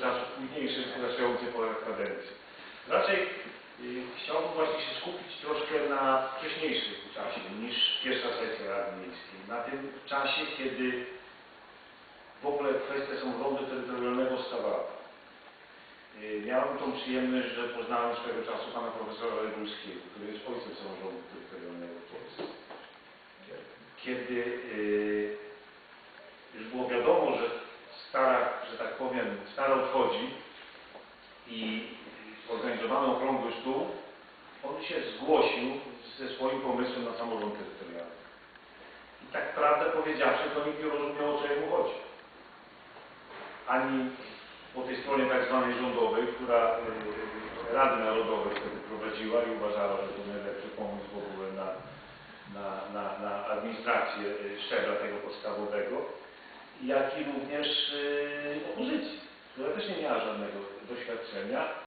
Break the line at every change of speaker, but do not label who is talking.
czasów późniejszych, zaczynających po kadencji. Raczej y, chciałbym właśnie się skupić troszkę na wcześniejszym czasie niż pierwsza sesja Rady Miejskiej. Na tym czasie, kiedy w ogóle kwestia samorządu terytorialnego stawała. Y, Miałem tą przyjemność, że poznałem swego czasu pana profesora Regulskiego, który jest ojcem samorządu terytorialnego w Polsce. Kiedy y, już było wiadomo, że stara, że tak powiem, stara odchodzi i zorganizowano okrągły stół, on się zgłosił ze swoim pomysłem na samorząd terytorialny. I tak prawdę powiedziawszy, to nikt nie rozumiał, o co jemu chodzi. Ani po tej stronie tak zwanej rządowej, która y, Rady Narodowej wtedy prowadziła i uważała, że to najlepszy pomysł w ogóle na, na, na, na administrację y, szczebla tego podstawowego, jak i również miała żadnego doświadczenia